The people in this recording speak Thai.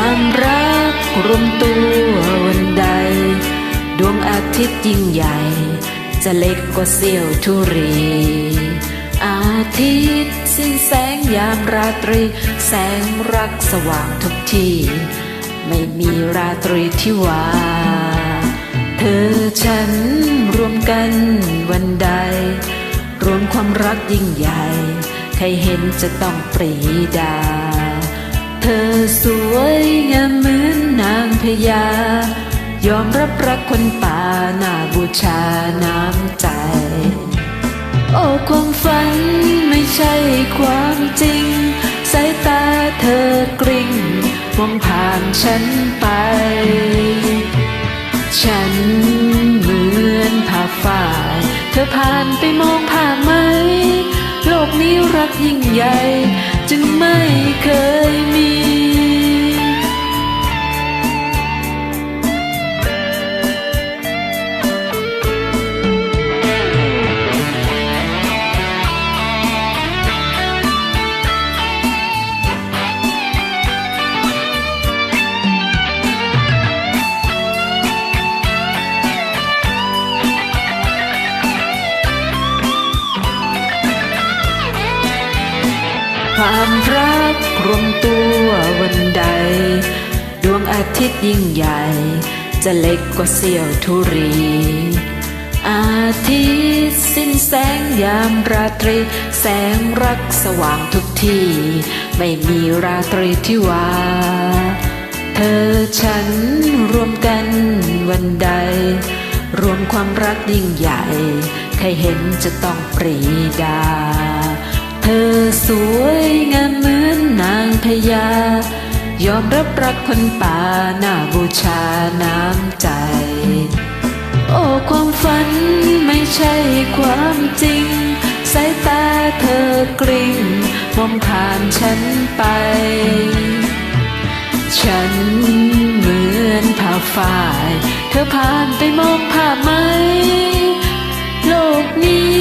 ความรักรวมตัววันใด ดวงอาทิตย์ยิ่งใหญ่ จะเล็กกว่าเสี้ยวทุรี อาทิตย์สิ้นแสงยามราตรี แสงรักสว่างทุกที่ ไม่มีราตรีที่ว่า เธอฉันรวมกันวันใด รวมความรักยิ่งใหญ่ ใครเห็นจะต้องปรีดา เธอสวยงามเหมือนนางพญายอมรับรักคนป่าหน้าบูชาน้ำใจ โอ้ความฝันไม่ใช่ความจริง สายตาเธอกริ่งมองผ่านฉันไป ฉันเหมือนผ่าฝ่าย เธอผ่านไปมองผ่านไหม โลกนี้รักยิ่งใหญ่ จึงไม่เคย ความรักรวมตัววันใด ดวงอาทิตย์ยิ่งใหญ่ จะเล็กกว่าเสี้ยวทุรี อาทิตย์สิ้นแสงยามราตรี แสงรักสว่างทุกที่ ไม่มีราตรีที่ว่า เธอฉันรวมกันวันใด รวมความรักยิ่งใหญ่ ใครเห็นจะต้องปรีดา อสวยงามเหมือนนางพญายอมรับรักคนป่าหน้าบูชาน้ำใจ โอ้ความฝันไม่ใช่ความจริง สายตาเธอกริ่งมองผ่านฉันไป ฉันเหมือนผ่าฝ่าย เธอผ่านไปมองผ่าไหม โลกนี้